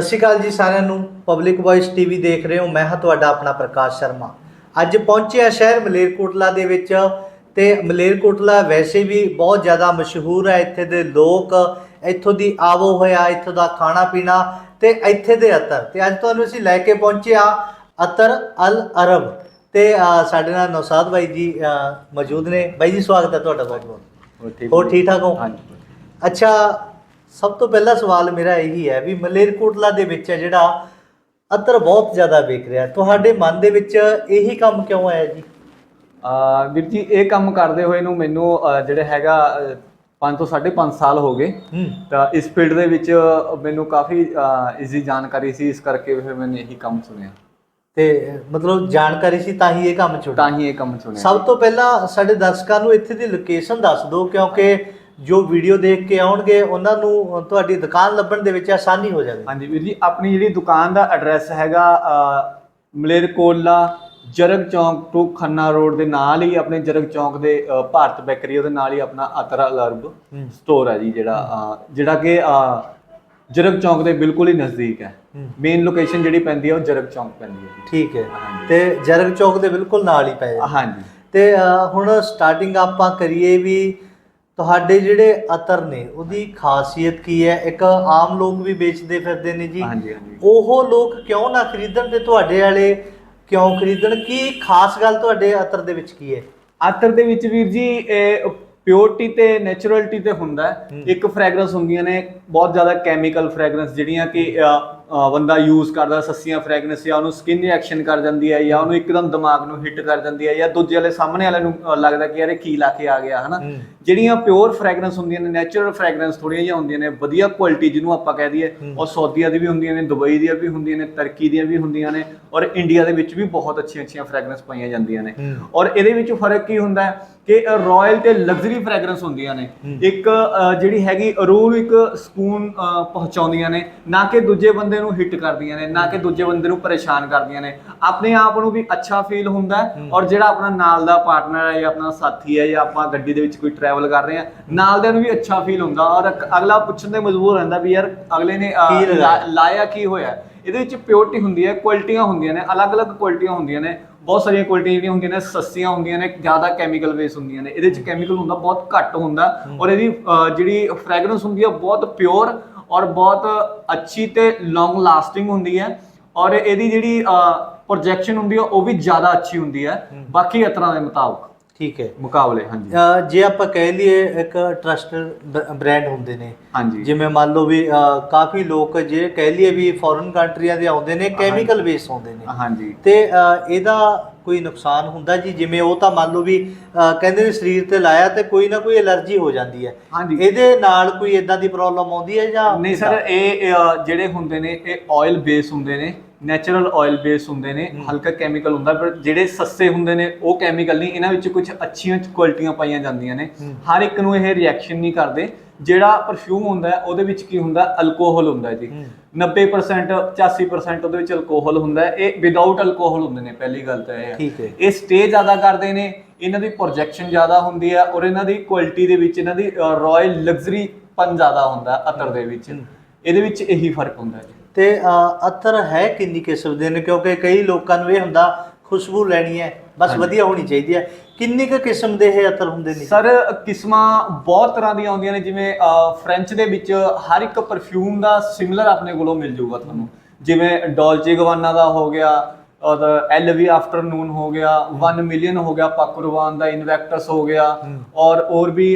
ਸਤਿ ਸ਼੍ਰੀ ਅਕਾਲ ਜੀ ਸਾਰਿਆਂ ਨੂੰ। ਪਬਲਿਕ ਵੌਇਸ ਟੀਵੀ ਦੇਖ ਰਹੇ ਹੋ। ਮੈਂ ਹਾਂ ਤੁਹਾਡਾ ਆਪਣਾ ਪ੍ਰਕਾਸ਼ ਸ਼ਰਮਾ। ਅੱਜ ਪਹੁੰਚਿਆ ਸ਼ਹਿਰ ਮਲੇਰਕੋਟਲਾ ਦੇ ਵਿੱਚ ਤੇ ਮਲੇਰਕੋਟਲਾ ਵੈਸੇ ਵੀ ਬਹੁਤ ਜ਼ਿਆਦਾ ਮਸ਼ਹੂਰ ਹੈ। ਇੱਥੇ ਦੇ ਲੋਕ ਇੱਥੋਂ ਦੀ ਆਵੋ ਹੋਇਆ ਇੱਥੋਂ ਦਾ ਖਾਣਾ ਪੀਣਾ ਤੇ ਇੱਥੇ ਦੇ ਅਤਰ। ਤੇ ਅੱਜ ਤੁਹਾਨੂੰ ਅਸੀਂ ਲੈ ਕੇ ਪਹੁੰਚੇ ਆ ਅਤਰ ਅਲ ਅਰਬ। ਤੇ ਸਾਡੇ ਨਾਲ ਨੌਸਾਦ ਬਾਈ ਜੀ ਮੌਜੂਦ ਨੇ। ਬਾਈ ਜੀ ਸਵਾਗਤ ਹੈ ਤੁਹਾਡਾ ਬਹੁਤ ਬਹੁਤ ਹੋਰ ਠੀਕ ਠਾਕ ਹੋ? ਹਾਂਜੀ ਅੱਛਾ ਸਭ ਤੋਂ ਪਹਿਲਾ ਸਵਾਲ ਮੇਰਾ ਇਹੀ ਹੈ ਵੀ ਮਲੇਰਕੋਟਲਾ ਦੇ ਵਿੱਚ ਹੈ ਜਿਹੜਾ ਅਤਰ ਬਹੁਤ ਜ਼ਿਆਦਾ ਵਿਕ ਰਿਹਾ। ਤੁਹਾਡੇ ਮਨ ਦੇ ਵਿੱਚ ਇਹੀ ਕੰਮ ਕਿਉਂ ਆਇਆ ਜੀ? ਆ ਵੀਰ ਜੀ ਇਹ ਕੰਮ ਕਰਦੇ ਹੋਏ ਨੂੰ ਮੈਨੂੰ ਜਿਹੜੇ ਹੈਗਾ 5 ਤੋਂ 5.5 ਸਾਲ ਹੋ ਗਏ। ਤਾਂ ਇਸ ਫੀਲਡ ਦੇ ਵਿੱਚ ਮੈਨੂੰ ਕਾਫੀ ਈਜ਼ੀ ਜਾਣਕਾਰੀ ਸੀ ਇਸ ਕਰਕੇ ਫਿਰ ਮੈंने ਇਹੀ ਕੰਮ ਚੁਣਿਆ ਤੇ ਮਤਲਬ ਜਾਣਕਾਰੀ ਸੀ ਤਾਂ ਹੀ ਇਹ ਕੰਮ ਤਾਂ ਚੁਣਿਆ ਹੀ ਇਹ ਕੰਮ ਚੁਣਿਆ। ਸਭ ਤੋਂ ਪਹਿਲਾਂ ਸਾਡੇ ਦਰਸ਼ਕਾਂ ਨੂੰ ਇੱਥੇ ਦੀ ਲੋਕੇਸ਼ਨ ਦੱਸ ਦਿਓ ਕਿਉਂਕਿ ਜੋ ਵੀਡੀਓ ਦੇਖ ਕੇ ਆਉਣਗੇ ਉਹਨਾਂ ਨੂੰ ਤੁਹਾਡੀ ਦੁਕਾਨ ਲੱਭਣ ਦੇ ਵਿੱਚ ਆਸਾਨੀ ਹੋ ਜਾਵੇ ਹਾਂਜੀ ਵੀਰ ਜੀ ਆਪਣੀ ਜਿਹੜੀ ਦੁਕਾਨ ਦਾ ਐਡਰੈਸ ਹੈਗਾ ਅਹ, ਮਲੇਰਕੋਟਲਾ ਜਰਗ ਚੌਂਕ ਤੋਂ ਖੰਨਾ ਰੋਡ ਦੇ ਨਾਲ ਹੀ ਆਪਣੇ ਜਰਗ ਚੌਂਕ ਦੇ ਭਾਰਤ ਬੇਕਰੀ ਉਹਦੇ ਨਾਲ ਹੀ ਆਪਣਾ ਅਤਰਾ ਅਲਰਬ। ਸਟੋਰ ਹੈ ਜੀ ਜਿਹੜਾ ਜਿਹੜਾ ਕਿ ਜਰਗ ਚੌਂਕ ਦੇ ਬਿਲਕੁਲ ਹੀ ਨਜ਼ਦੀਕ ਹੈ। ਮੇਨ ਲੋਕੇਸ਼ਨ ਜਿਹੜੀ ਪੈਂਦੀ ਹੈ ਉਹ ਜਰਗ ਚੌਂਕ ਪੈਂਦੀ ਹੈ ਠੀਕ ਹੈ। ਤੇ ਜਰਗ ਚੌਕ ਦੇ ਬਿਲਕੁਲ ਨਾਲ ਹੀ ਪਏ ਆ। ਹਾਂਜੀ ਤੇ ਹੁਣ ਸਟਾਰਟਿੰਗ ਆਪਾਂ ਕਰੀਏ ਵੀ ਤੁਹਾਡੇ ਜਿਹੜੇ ਅਤਰ ਨੇ ਉਹਦੀ ਖਾਸੀਅਤ ਕੀ ਹੈ? ਇੱਕ ਆਮ ਲੋਕ ਵੀ ਵੇਚਦੇ ਫਿਰਦੇ ਨੇ ਜੀ। ਹਾਂਜੀ ਹਾਂਜੀ। ਉਹ ਲੋਕ ਕਿਉਂ ਨਾ ਖਰੀਦਣ ਤੇ ਤੁਹਾਡੇ ਵਾਲੇ ਕਿਉਂ ਖਰੀਦਣ? ਕੀ ਖਾਸ ਗੱਲ ਤੁਹਾਡੇ ਅਤਰ ਦੇ ਵਿੱਚ ਕੀ ਹੈ? ਆਤਰ ਦੇ ਵਿੱਚ ਵੀਰ ਜੀ ਇਹ ਪਿਓਰਿਟੀ ਤੇ ਨੇਚਰਲਿਟੀ ਤੇ ਹੁੰਦਾ ਹੈ। ਇੱਕ ਫ੍ਰੈਗਰੈਂਸ ਹੁੰਦੀਆਂ ਨੇ ਬਹੁਤ ਜ਼ਿਆਦਾ ਕੈਮੀਕਲ ਫ੍ਰੈਗਰੈਂਸ ਜਿਹੜੀਆਂ ਕਿ ਅ, ਬੰਦਾ ਯੂਜ਼ ਕਰਦਾ ਸੱਸੀਆਂ ਫ੍ਰੈਗਰੈਂਸ ਜਾਂ ਉਹਨੂੰ ਸਕਿਨ ਰਿਐਕਸ਼ਨ ਕਰ ਜਾਂਦੀ ਹੈ ਜਾਂ ਉਹਨੂੰ ਇੱਕਦਮ ਦਿਮਾਗ ਨੂੰ ਹਿੱਟ ਕਰ ਜਾਂਦੀ ਹੈ ਜਾਂ ਦੂਜੇ ਵਾਲੇ ਸਾਹਮਣੇ ਵਾਲੇ ਨੂੰ ਲੱਗਦਾ ਕਿ ਯਾਰ ਇਹ ਕੀ ਲਾ ਕੇ ਆ ਗਿਆ ਹਨਾ। ਜਿਹੜੀਆਂ ਪਿਓਰ ਫ੍ਰੈਗਰੈਂਸ ਹੁੰਦੀਆਂ ਨੇ ਨੈਚੁਰਲ ਫ੍ਰੈਗਰੈਂਸ ਥੋੜੀਆਂ ਜਿਹੀਆਂ ਹੁੰਦੀਆਂ ਨੇ ਵਧੀਆ ਕੁਆਲਿਟੀ ਜਿਹਨੂੰ ਆਪਾਂ ਕਹਿ ਦਈਏ। ਉਹ ਸੌਦੀਆਂ ਦੀ ਵੀ ਹੁੰਦੀਆਂ ਨੇ ਦੁਬਈ ਦੀਆਂ ਵੀ ਹੁੰਦੀਆਂ ਨੇ ਤਰਕੀ ਦੀਆਂ ਵੀ ਹੁੰਦੀਆਂ ਨੇ ਔਰ ਇੰਡੀਆ ਦੇ ਵਿੱਚ ਵੀ ਬਹੁਤ ਅੱਛੀਆਂ ਅੱਛੀਆਂ ਫ੍ਰੈਗਰੈਂਸ ਪਾਈਆਂ ਜਾਂਦੀਆਂ ਨੇ। ਔਰ ਇਹਦੇ ਵਿੱਚ ਫ਼ਰਕ ਕੀ ਹੁੰਦਾ ਹੈ ਕਿ ਰਾਇਲ ਤੇ ਲਗਜ਼ਰੀ ਫ੍ਰੈਗਰੈਂਸ ਹੁੰਦੀਆਂ ਨੇ। ਇੱਕ ਜਿਹੜੀ ਹੈਗੀ ਅਰੂਲ ਇੱਕ ਸਕੂਨ ਪਹੁੰਚਾਉਂਦੀਆਂ ਨੇ ਨਾ ਕਿ ਦੂਜੇ ਬੰਦੇ ਨੂੰ ਹਿੱਟ ਕਰਦੀਆਂ ਨੇ ਨਾ ਕਿ ਦੂਜੇ ਬੰਦੇ ਨੂੰ ਪਰੇਸ਼ਾਨ ਕਰਦੀਆਂ ਨੇ। ਆਪਣੇ ਆਪ ਨੂੰ ਵੀ ਅੱਛਾ ਫੀਲ ਹੁੰਦਾ ਹੈ। ਔਰ ਜਿਹੜਾ ਆਪਣਾ ਨਾਲ ਦਾ ਪਾਰਟਨਰ ਹੈ ਜਾਂ ਆਪਣਾ ਸਾਥੀ ਹੈ ਜਾਂ ਆਪਾਂ ਗੱਡੀ ਦੇ ਵਿੱਚ ਕੋਈ ਟਰੈਵਲ ਕਰ ਰਹੇ ਹਾਂ ਨਾਲ ਦੇ ਨੂੰ ਵੀ ਅੱਛਾ ਫੀਲ ਹੁੰਦਾ ਔਰ ਅਗਲਾ ਪੁੱਛਣ ਦੇ ਮਜਬੂਰ ਰਹਿੰਦਾ ਵੀ ਯਾਰ ਅਗਲੇ ਨੇ ਲਾਇਆ ਕੀ ਹੋਇਆ? ਇਹਦੇ ਵਿੱਚ ਪਿਓਰਿਟੀ ਹੁੰਦੀ ਹੈ ਕੁਆਲਿਟੀਆਂ ਹੁੰਦੀਆਂ ਨੇ ਅਲੱਗ-ਅਲੱਗ ਕੁਆਲਿਟੀਆਂ ਹੁੰਦੀਆਂ ਨੇ। ਬਹੁਤ ਸਾਰੀਆਂ ਕੁਆਲਿਟੀਆਂ ਜਿਹੜੀਆਂ ਹੁੰਦੀਆਂ ਨੇ ਸਸਤੀਆਂ ਹੁੰਦੀਆਂ ਨੇ ਜ਼ਿਆਦਾ ਕੈਮੀਕਲ ਬੇਸ ਹੁੰਦੀਆਂ ਨੇ। ਇਹਦੇ ਵਿੱਚ ਕੈਮੀਕਲ ਹੁੰਦਾ ਬਹੁਤ ਘੱਟ ਹੁੰਦਾ। ਔਰ ਇਹਦੀ ਜਿਹੜੀ ਫ੍ਰੈਗਰੈਂਸ ਹੁੰਦੀ ਹੈ ਬਹੁਤ ਪਿਓਰ ਔਰ ਬਹੁਤ ਅੱਛੀ ਤੇ ਲੌਂਗ ਲਾਸਟਿੰਗ ਹੁੰਦੀ ਹੈ। ਔਰ ਇਹਦੀ ਜਿਹੜੀ ਪ੍ਰੋਜੈਕਸ਼ਨ ਹੁੰਦੀ ਹੈ ਉਹ ਵੀ ਜ਼ਿਆਦਾ ਅੱਛੀ ਹੁੰਦੀ ਹੈ। ਬਾਕੀ ਇਤਰਾਂ ਦੇ ਮੁਤਾਬਕ। ਠੀਕ ਹੈ। ਮੁਕਾਬਲੇ ਹਾਂਜੀ। ਅ, ਜੇ ਆਪਾਂ ਕਹਿ ਲਈਏ ਇੱਕ ਟਰਸਟਡ ਬ੍ਰਾਂਡ ਹੁੰਦੇ ਨੇ ਹਾਂਜੀ। ਜਿਵੇਂ ਮੰਨ ਲਓ ਵੀ ਅ, ਕਾਫੀ ਲੋਕ ਜੇ ਕਹਿ ਲਈਏ ਵੀ ਫੋਰਨ ਕੰਟਰੀਆਂ ਦੇ ਆਉਂਦੇ ਨੇ ਕੈਮੀਕਲ ਬੇਸ ਆਉਂਦੇ ਨੇ। ਹਾਂਜੀ। ਤੇ ਅ, ਇਹਦਾ ਕੋਈ ਨੁਕਸਾਨ ਹੁੰਦਾ ਜੀ? ਜਿਵੇਂ ਉਹ ਤਾਂ ਮੰਨ ਲਓ ਵੀ ਅ, ਕਹਿੰਦੇ ਨੇ ਸਰੀਰ ਤੇ ਲਾਇਆ ਤੇ ਕੋਈ ਨਾ ਕੋਈ ਐਲਰਜੀ ਹੋ ਜਾਂਦੀ ਹੈ। ਹਾਂਜੀ। ਇਹਦੇ ਨਾਲ ਕੋਈ ਇਦਾਂ ਦੀ ਪ੍ਰੋਬਲਮ ਆਉਂਦੀ ਹੈ ਜਾਂ ਨਹੀਂ ਸਰ ਇਹ ਅ, ਜਿਹੜੇ ਹੁੰਦੇ ਨੇ ਇਹ ਆਇਲ ਬੇਸ ਹੁੰਦੇ ਨੇ ਨੈਚੁਰਲ ਆਇਲ ਬੇਸ ਹੁੰਦੇ ਨੇ ਹਲਕਾ ਕੈਮੀਕਲ ਹੁੰਦਾ ਪਰ ਜਿਹੜੇ ਸਸਤੇ ਹੁੰਦੇ ਨੇ ਉਹ ਕੈਮੀਕਲ ਨਹੀਂ ਇਹਨਾਂ ਵਿੱਚ ਕੁਝ ਅੱਛੀਆਂ ਕੁਆਲਿਟੀਆਂ ਪਾਈਆਂ ਜਾਂਦੀਆਂ ਨੇ। ਹਰ ਇੱਕ ਨੂੰ ਇਹ ਰਿਐਕਸ਼ਨ ਨਹੀਂ ਕਰਦੇ। ਜਿਹੜਾ ਪਰਫਿਊਮ ਹੁੰਦਾ ਉਹਦੇ ਵਿੱਚ ਕੀ ਹੁੰਦਾ? ਅਲਕੋਹਲ ਹੁੰਦਾ ਜੀ। ਹੂੰ। 90% 85% ਉਹਦੇ ਵਿੱਚ ਅਲਕੋਹਲ ਹੁੰਦਾ। ਇਹ ਵਿਦਆਊਟ ਅਲਕੋਹਲ ਹੁੰਦੇ ਨੇ ਪਹਿਲੀ ਗੱਲ ਤਾਂ ਇਹ ਹੈ ਠੀਕ ਹੈ। ਇਹ ਸਟੇ ਜ਼ਿਆਦਾ ਕਰਦੇ ਨੇ ਇਹਨਾਂ ਦੀ ਪ੍ਰੋਜੈਕਸ਼ਨ ਜ਼ਿਆਦਾ ਹੁੰਦੀ ਹੈ ਔਰ ਇਹਨਾਂ ਦੀ ਕੁਆਲਿਟੀ ਦੇ ਵਿੱਚ ਇਹਨਾਂ ਦੀ ਰਾਇਲ ਲਗਜ਼ਰੀ ਪਨ ਜ਼ਿਆਦਾ ਹੁੰਦਾ ਅਤਰ ਦੇ ਵਿੱਚ। ਇਹਦੇ ਵਿੱਚ ਇਹੀ ਫ਼ਰਕ ਹੁੰਦਾ ਹੈ ਜੀ। ਤੇ ਅਤਰ ਹੈ ਕਿੰਨੀ ਕਿਸਮ ਦੇ ਨੇ? ਕਿਉਂਕਿ ਕਈ ਲੋਕਾਂ ਨੂੰ ਇਹ ਹੁੰਦਾ ਖੁਸ਼ਬੂ ਲੈਣੀ ਹੈ ਬਸ। ਵਧੀਆ ਹੋਣੀ ਚਾਹੀਦੀ ਹੈ। ਕਿੰਨੀ ਕੁ ਕਿਸਮ ਦੇ ਇਹ ਅਤਰ ਹੁੰਦੇ ਨੇ? ਸਰ ਕਿਸਮਾਂ ਬਹੁਤ ਤਰ੍ਹਾਂ ਦੀਆਂ ਆਉਂਦੀਆਂ ਨੇ ਜਿਵੇਂ ਫ੍ਰੈਂਚ ਦੇ ਵਿੱਚ ਹਰ ਇੱਕ ਪਰਫਿਊਮ ਦਾ ਸਿਮਿਲਰ ਆਪਣੇ ਕੋਲੋਂ ਮਿਲ ਜਾਊਗਾ ਤੁਹਾਨੂੰ। ਜਿਵੇਂ ਡੋਲਚੇ ਗਵਾਨਾ ਦਾ ਹੋ ਗਿਆ ਔਰ ਐਲਵੀ ਆਫਟਰਨੂਨ ਹੋ ਗਿਆ 1 ਮਿਲੀਅਨ ਹੋ ਗਿਆ ਪਾਕੁਰਵਾਨ ਦਾ ਇਨਵੈਕਟਸ ਹੋ ਗਿਆ। ਔਰ ਹੋਰ ਵੀ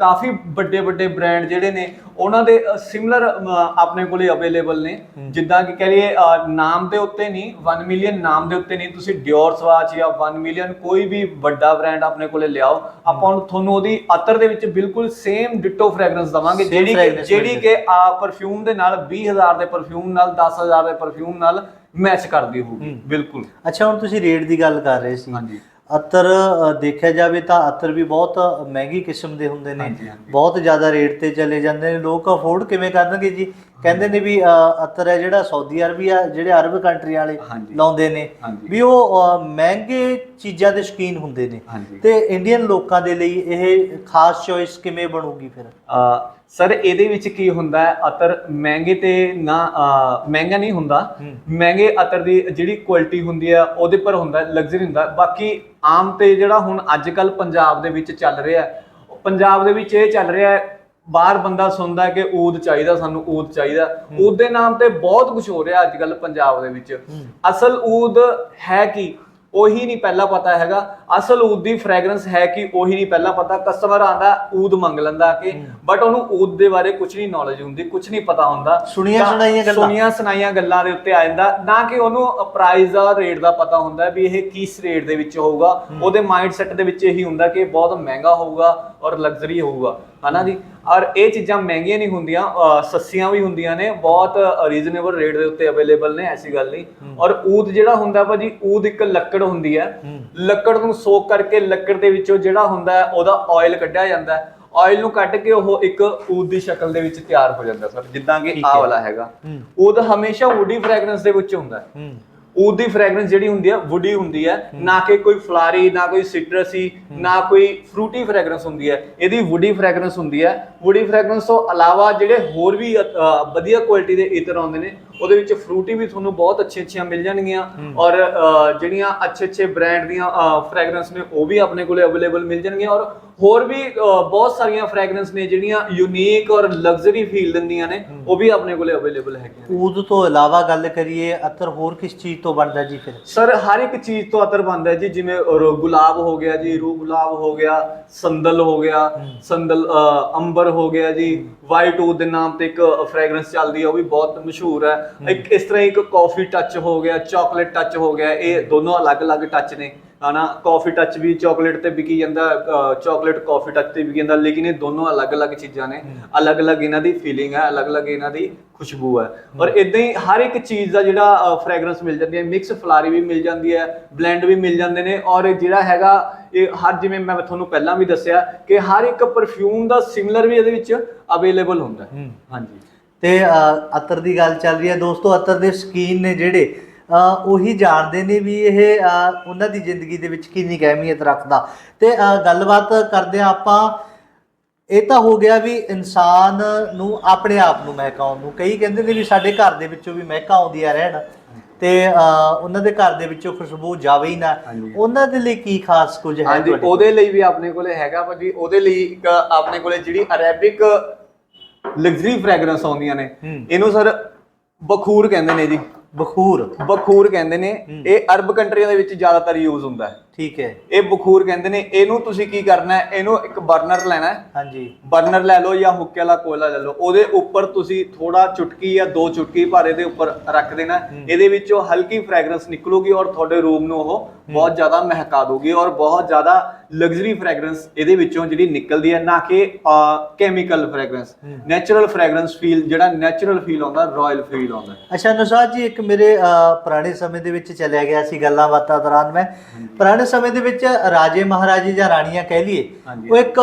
ਕਾਫੀ ਵੱਡੇ ਵੱਡੇ ਬ੍ਰਾਂਡ ਜਿਹੜੇ ਨੇ ਉਹਨਾਂ ਦੇ ਸਿਮਿਲਰ ਆਪਣੇ ਕੋਲੇ ਅਵੇਲੇਬਲ ਨੇ। ਜਿੱਦਾਂ ਕਿ ਕਹ ਲਈਏ ਨਾਮ ਦੇ ਉੱਤੇ ਨਹੀਂ 1 ਮਿਲੀਅਨ ਨਾਮ ਦੇ ਉੱਤੇ ਨਹੀਂ ਤੁਸੀਂ ਡਿਓਰ ਸਵਾਚ ਜਾਂ 1 ਮਿਲੀਅਨ ਕੋਈ ਵੀ ਵੱਡਾ ਬ੍ਰਾਂਡ ਆਪਣੇ ਕੋਲੇ ਲਿਆਓ ਆਪਾਂ ਤੁਹਾਨੂੰ ਉਹਦੀ ਅਤਰ ਦੇ ਵਿੱਚ ਬਿਲਕੁਲ ਸੇਮ ਡਿਟੋ ਫ੍ਰੈਗਰੈਂਸ ਦਵਾਂਗੇ ਜਿਹੜੀ ਜਿਹੜੀ ਕਿ ਆ ਪਰਫਿਊਮ ਦੇ ਨਾਲ 20000 ਦੇ ਪਰਫਿਊਮ ਨਾਲ 10000 ਦੇ ਪਰਫਿਊਮ ਨਾਲ ਮੈਚ ਕਰਦੀ ਹੋਊਗੀ। ਬਿਲਕੁਲ। ਅੱਛਾ ਹੁਣ ਤੁਸੀਂ ਰੇਟ ਦੀ ਗੱਲ ਕਰ ਰਹੇ ਸੀ। ਹਾਂਜੀ। ਅਤਰ ਦੇਖਿਆ ਜਾਵੇ ਤਾਂ ਅਤਰ ਵੀ ਬਹੁਤ ਮਹਿੰਗੀ ਕਿਸਮ ਦੇ ਹੁੰਦੇ ਨੇ। ਬਹੁਤ ਜ਼ਿਆਦਾ ਰੇਟ ਤੇ ਚਲੇ ਜਾਂਦੇ ਨੇ। ਲੋਕ ਅਫੋਰਡ ਕਿਵੇਂ ਕਰਨਗੇ ਜੀ? ਕਹਿੰਦੇ ਨੇ ਵੀ ਅ, ਅਤਰ ਹੈ ਜਿਹੜਾ ਸਾਊਦੀ ਅਰਬੀਆ ਜਿਹੜੇ ਅਰਬ ਕੰਟਰੀਆਂ ਵਾਲੇ ਹਾਂਜੀ। ਲਾਉਂਦੇ ਨੇ ਹਾਂਜੀ ਵੀ ਉਹ ਅ, ਮਹਿੰਗੇ ਚੀਜ਼ਾਂ ਦੇ ਸ਼ੌਕੀਨ ਹੁੰਦੇ ਨੇ ਹਾਂਜੀ ਤੇ ਇੰਡੀਅਨ ਲੋਕਾਂ ਦੇ ਲਈ ਇਹ ਖਾਸ ਚੋਇਸ ਕਿਵੇਂ ਬਣੂਗੀ ਫਿਰ ਅ, ਸਰ ਇਹਦੇ ਵਿੱਚ ਕੀ ਹੁੰਦਾ ਹੈ ਅਤਰ ਮਹਿੰਗੇ ਤੇ ਨਾ ਅ, ਮਹਿੰਗਾ ਨਹੀਂ ਹੁੰਦਾ ਹੂੰ। ਮਹਿੰਗੇ ਅਤਰ ਦੀ ਜਿਹੜੀ ਕੁਆਲਿਟੀ ਹੁੰਦੀ ਹੈ ਉਹਦੇ ਪਰ ਹੁੰਦਾ ਲਗਜ਼ਰੀ ਹੁੰਦਾ। ਬਾਕੀ ਆਮ ਤੇ ਜਿਹੜਾ ਹੁਣ ਅੱਜ ਕੱਲ ਪੰਜਾਬ ਦੇ ਵਿੱਚ ਚੱਲ ਰਿਹਾ ਹੈ, ਉਹ ਪੰਜਾਬ ਦੇ ਵਿੱਚ ਇਹ ਚੱਲ ਰਿਹਾ ਹੈ ਬਾਹਰ ਬੰਦਾ ਸੁਣਦਾ ਕਿ ਊਦ ਚਾਹੀਦਾ ਸਾਨੂੰ ਊਦ ਚਾਹੀਦਾ। ਊਦ ਦੇ ਨਾਮ ਤੇ ਬਹੁਤ ਕੁਝ ਹੋ ਰਿਹਾ ਅੱਜ ਕੱਲ ਪੰਜਾਬ ਦੇ ਵਿੱਚ। ਅਸਲ ਊਦ ਹੈ ਕੀ? ਉਹੀ ਨਹੀਂ ਪਹਿਲਾਂ ਪਤਾ ਹੈਗਾ। ਅਸਲ ਊਦ ਦੀ ਫ੍ਰੈਗਰੈਂਸ ਹੈ ਕਿ ਉਹੀ ਨਹੀਂ ਪਹਿਲਾਂ ਪਤਾ। ਕਸਟਮਰ ਆਂਦਾ ਊਦ ਮੰਗ ਲੈਂਦਾ ਕਿ। ਬਟ ਉਹਨੂੰ ਊਦ ਦੇ ਬਾਰੇ ਕੁਝ ਨਹੀਂ ਨੌਲੇਜ ਹੁੰਦੀ ਕੁਝ ਨਹੀਂ ਪਤਾ ਹੁੰਦਾ। ਸੁਣੀਆਂ ਸੁਣਾਈਆਂ ਗੱਲਾਂ। ਸੁਣੀਆਂ ਸੁਣਾਈਆਂ ਗੱਲਾਂ ਦੇ ਉੱਤੇ ਆ ਜਾਂਦਾ। ਨਾ ਕਿ ਉਹਨੂੰ ਪ੍ਰਾਈਸ ਦਾ ਰੇਟ ਦਾ ਪਤਾ ਹੁੰਦਾ ਵੀ ਇਹ ਕਿਸ ਰੇਟ ਦੇ ਵਿੱਚ ਹੋਊਗਾ। ਉਹਦੇ ਮਾਈਂਡ ਸੈਟ ਦੇ ਵਿੱਚ ਇਹੀ ਹੁੰਦਾ ਕਿ ਬਹੁਤ ਮਹਿੰਗਾ ਹੋਊਗਾ। ਔਰ ਲਗਜ਼ਰੀ ਹੋਊਗਾ। ਹਨਾ ਜੀ? ਔਰ ਇਹ ਚੀਜ਼ਾਂ ਮਹਿੰਗੀਆਂ ਨਹੀਂ ਹੁੰਦੀਆਂ ਅਹ ਸਸਤੀਆਂ ਵੀ ਹੁੰਦੀਆਂ ਨੇ ਬਹੁਤ ਰੀਜ਼ਨੇਬਲ ਰੇਟ ਦੇ ਉੱਤੇ ਅਵੇਲੇਬਲ ਨੇ ਐਸੀ ਗੱਲ ਨਹੀਂ। ਔਰ ਊਦ ਜਿਹੜਾ ਹੁੰਦਾ ਭਾਜੀ ਊਦ ਇੱਕ ਲੱਕੜ ਹੁੰਦੀ ਹੈ। ਲੱਕੜ ਨੂੰ ਸੋਕ ਕਰਕੇ ਲੱਕੜ ਦੇ ਵਿੱਚੋਂ ਜਿਹੜਾ ਹੁੰਦਾ ਹੈ ਉਹਦਾ ਆਇਲ ਕੱਢਿਆ ਜਾਂਦਾ ਹੈ। ਆਇਲ ਨੂੰ ਕੱਢ ਕੇ ਉਹ ਇੱਕ ਊਦ ਦੀ ਸ਼ਕਲ ਦੇ ਵਿੱਚ ਤਿਆਰ ਹੋ ਜਾਂਦਾ ਸਰ ਜਿੱਦਾਂ ਕਿ ਹੈ। ਵਾਲਾ ਹੈਗਾ। ਊਦ ਹਮੇਸ਼ਾ ਵੁਡੀ ਫ੍ਰੈਗਰੈਂਸ ਦੇ ਵਿੱਚ ਹੁੰਦਾ ਹੈ। ਹੂੰ ਊਦ ਦੀ ਫ੍ਰੈਗਰੈਂਸ ਜਿਹੜੀ ਹੁੰਦੀ ਹੈ ਵੁਡੀ ਹੁੰਦੀ ਹੈ। ਨਾ ਕਿ ਕੋਈ ਫਲਾਰੀ ਨਾ ਕੋਈ ਸਿਟਰਸੀ ਨਾ ਕੋਈ ਫਰੂਟੀ ਫ੍ਰੈਗਰੈਂਸ ਹੁੰਦੀ ਹੈ ਇਹਦੀ ਵੁਡੀ ਫ੍ਰੈਗਰੈਂਸ ਹੁੰਦੀ ਹੈ ਵੁਡੀ ਫ੍ਰੈਗਰੈਂਸ ਤੋਂ ਇਲਾਵਾ ਜਿਹੜੇ ਹੋਰ ਵੀ ਵਧੀਆ ਕੁਆਲਿਟੀ ਦੇ ਇਤਰ ਆਉਂਦੇ ਨੇ ਉਹਦੇ ਵਿੱਚ ਫਰੂਟੀ ਵੀ ਤੁਹਾਨੂੰ ਬਹੁਤ ਅੱਛੀ ਅੱਛੀਆਂ ਮਿਲ ਜਾਣਗੀਆਂ। ਔਰ ਜਿਹੜੀਆਂ ਅੱਛੇ ਅੱਛੇ ਬ੍ਰਾਂਡ ਦੀਆਂ ਫ੍ਰੈਗਰੈਂਸ ਨੇ ਉਹ ਵੀ ਆਪਣੇ ਕੋਲੇ ਅਵੇਲੇਬਲ ਮਿਲ ਜਾਣਗੀਆਂ। ਔਰ ਹੋਰ ਵੀ ਬਹੁਤ ਸਾਰੀਆਂ ਫ੍ਰੈਗਰੈਂਸ ਨੇ ਜਿਹੜੀਆਂ ਯੂਨੀਕ ਔਰ ਲਗਜ਼ਰੀ ਫੀਲ ਦਿੰਦੀਆਂ ਨੇ ਉਹ ਵੀ ਆਪਣੇ ਕੋਲੇ ਅਵੇਲੇਬਲ ਹੈਗੀਆਂ। ਊਦ ਤੋਂ ਇਲਾਵਾ ਗੱਲ ਕਰੀਏ ਅਤਰ ਹੋਰ ਕਿਸ ਚੀਜ਼ ਤੋਂ ਬਣਦਾ ਜੀ ਫਿਰ? ਸਰ ਹਰ ਇੱਕ ਚੀਜ਼ ਤੋਂ ਅਤਰ ਬਣਦਾ ਜੀ ਜਿਵੇਂ ਗੁਲਾਬ ਹੋ ਗਿਆ ਜੀ ਰੂ ਗੁਲਾਬ ਹੋ ਗਿਆ ਸੰਦਲ ਹੋ ਗਿਆ ਸੰਦਲ ਅੰਬਰ ਹੋ ਗਿਆ ਜੀ ਵਾਈਟ ਊਦ ਦੇ ਨਾਮ ਤੇ ਇੱਕ ਫ੍ਰੈਗਰੈਂਸ ਚੱਲਦੀ ਹੈ ਉਹ ਵੀ ਬਹੁਤ ਮਸ਼ਹੂਰ ਹੈ। ਇੱਕ ਇਸ ਤਰ੍ਹਾਂ ਇੱਕ ਕਾਫੀ ਟੱਚ ਹੋ ਗਿਆ ਚਾਕਲੇਟ ਟੱਚ ਹੋ ਗਿਆ ਇਹ ਦੋਨੋਂ ਅਲੱਗ-ਅਲੱਗ ਟੱਚ ਨੇ। ਹਨਾ ਕਾਫੀ ਟੱਚ ਵੀ ਚਾਕਲੇਟ ਤੇ ਵਿਕੀ ਜਾਂਦਾ ਚਾਕਲੇਟ ਕਾਫੀ ਟੱਚ ਤੇ ਵਿਕੀ ਜਾਂਦਾ ਲੇਕਿਨ ਇਹ ਦੋਨੋਂ ਅਲੱਗ-ਅਲੱਗ ਚੀਜ਼ਾਂ ਨੇ। ਅਲੱਗ-ਅਲੱਗ ਇਹਨਾਂ ਦੀ ਫੀਲਿੰਗ ਹੈ ਅਲੱਗ-ਅਲੱਗ ਇਹਨਾਂ ਦੀ ਖੁਸ਼ਬੂ ਹੈ। ਔਰ ਇਦਾਂ ਹੀ ਹਰ ਇੱਕ ਚੀਜ਼ ਦਾ ਜਿਹੜਾ ਫ੍ਰੈਗਰੈਂਸ ਮਿਲ ਜਾਂਦੀ ਹੈ ਮਿਕਸ ਫਲਾਰੀ ਵੀ ਮਿਲ ਜਾਂਦੀ ਹੈ ਬਲੈਂਡ ਵੀ ਮਿਲ ਜਾਂਦੇ ਨੇ ਔਰ ਇਹ ਜਿਹੜਾ ਹੈਗਾ ਇਹ ਹਰ ਜਿਵੇਂ ਮੈਂ ਤੁਹਾਨੂੰ ਪਹਿਲਾਂ ਵੀ ਦੱਸਿਆ ਕਿ ਹਰ ਇੱਕ ਪਰਫਿਊਮ ਦਾ ਸਿਮਿਲਰ ਵੀ ਇਹਦੇ ਵਿੱਚ ਅਵੇਲੇਬਲ ਹੁੰਦਾ। ਹਾਂਜੀ। ਤੇ ਅਤਰ ਦੀ ਗੱਲ ਚੱਲ ਰਹੀ ਹੈ ਦੋਸਤੋ ਅਤਰ ਦੇ ਸ਼ਕੀਨ ਨੇ ਜਿਹੜੇ ਉਹੀ ਜਾਣਦੇ ਨੇ ਵੀ ਇਹ ਉਹਨਾਂ ਦੀ ਜ਼ਿੰਦਗੀ ਦੇ ਵਿੱਚ ਕਿੰਨੀ ਅਹਿਮੀਅਤ ਰੱਖਦਾ। ਤੇ ਗੱਲਬਾਤ ਕਰਦੇ ਹਾਂ ਆਪਾਂ। ਇਹ ਤਾਂ ਹੋ ਗਿਆ ਵੀ ਇਨਸਾਨ ਨੂੰ ਆਪਣੇ ਆਪ ਨੂੰ ਮਹਿਕਾਉਣ ਨੂੰ। ਕਈ ਕਹਿੰਦੇ ਨੇ ਵੀ ਸਾਡੇ ਘਰ ਦੇ ਵਿੱਚੋਂ ਵੀ ਮਹਿਕਾਂ ਆਉਂਦੀਆਂ ਰਹਿਣ। ਤੇ ਉਹਨਾਂ ਦੇ ਘਰ ਦੇ ਵਿੱਚੋਂ ਖੁਸ਼ਬੂ ਜਾਵੇ ਹੀ ਨਾ। ਉਹਨਾਂ ਦੇ ਲਈ ਕੀ ਖਾਸ ਕੁਝ ਹੈ ਹਾਂਜੀ? ਉਹਦੇ ਲਈ ਵੀ ਆਪਣੇ ਕੋਲੇ ਹੈਗਾ ਭਾਜੀ ਉਹਦੇ ਲਈ ਇੱਕ ਆਪਣੇ ਕੋਲੇ ਜਿਹੜੀ ਅਰੇਬਿਕ ਲਗਜ਼ਰੀ ਫ੍ਰੈਗਰੈਂਸ ਆਉਂਦੀਆਂ ਨੇ। ਇਹਨੂੰ ਸਰ ਬਖੂਰ ਕਹਿੰਦੇ ਨੇ ਜੀ। ਬਖੂਰ। ਬਖੂਰ ਕਹਿੰਦੇ ਨੇ। ਇਹ ਅਰਬ ਕੰਟਰੀਆਂ ਦੇ ਵਿੱਚ ਜ਼ਿਆਦਾਤਰ ਯੂਜ਼ ਹੁੰਦਾ ਹੈ। ਠੀਕ ਹੈ। ਇਹ ਬਖੂਰ ਕਹਿੰਦੇ ਨੇ ਇਹਨੂੰ ਤੁਸੀਂ ਕੀ ਕਰਨਾ ਹੈ ਇਹਨੂੰ ਇੱਕ ਬਰਨਰ ਲੈਣਾ ਹੈ। ਹਾਂਜੀ। ਬਰਨਰ ਲੈ ਲਓ ਜਾਂ ਹੁੱਕੇ ਵਾਲਾ ਕੋਇਲਾ ਲੈ ਲਓ। ਉਹਦੇ ਉੱਪਰ ਤੁਸੀਂ ਥੋੜਾ ਚੁਟਕੀ ਜਾਂ ਦੋ ਚੁਟਕੀ ਭਾਰੇ ਦੇ ਉੱਪਰ ਰੱਖ ਦੇਣਾ। ਇਹਦੇ ਵਿੱਚੋਂ ਹਲਕੀ ਫ੍ਰੈਗਰੈਂਸ ਨਿਕਲੂਗੀ ਔਰ ਤੁਹਾਡੇ ਰੂਮ ਨੂੰ ਉਹ ਬਹੁਤ ਜ਼ਿਆਦਾ ਮਹਿਕਾ ਦੂਗੀ ਔਰ ਬਹੁਤ ਜ਼ਿਆਦਾ ਲਗਜ਼ਰੀ ਫ੍ਰੈਗਰੈਂਸ ਇਹਦੇ ਵਿੱਚੋਂ ਜਿਹੜੀ ਨਿਕਲਦੀ ਹੈ ਨਾ ਕਿ chemical fragrance. Natural fragrance feel ਜਿਹੜਾ ਨੈਚੁਰਲ ਫੀਲ ਆਉਂਦਾ ਰਾਇਲ ਫੀਲ ਆਉਂਦਾ ਅੱਛਾ ਨੁਸਾਦ ਜੀ ਇੱਕ ਮੇਰੇ ਪੁਰਾਣੇ ਸਮੇਂ ਦੇ ਵਿੱਚ ਚਲਿਆ ਗਿਆ ਸੀ ਗੱਲਾਂ ਬਾਤਾਂ ਦੌਰਾਨ ਮੈਂ ਪੁਰਾਣੇ ਸਮੇਂ ਦੇ ਵਿੱਚ ਰਾਜੇ ਮਹਾਰਾਜੇ ਜਾਂ ਰਾਣੀਆਂ ਕਹਿ ਲਈਏ। ਉਹ ਇੱਕ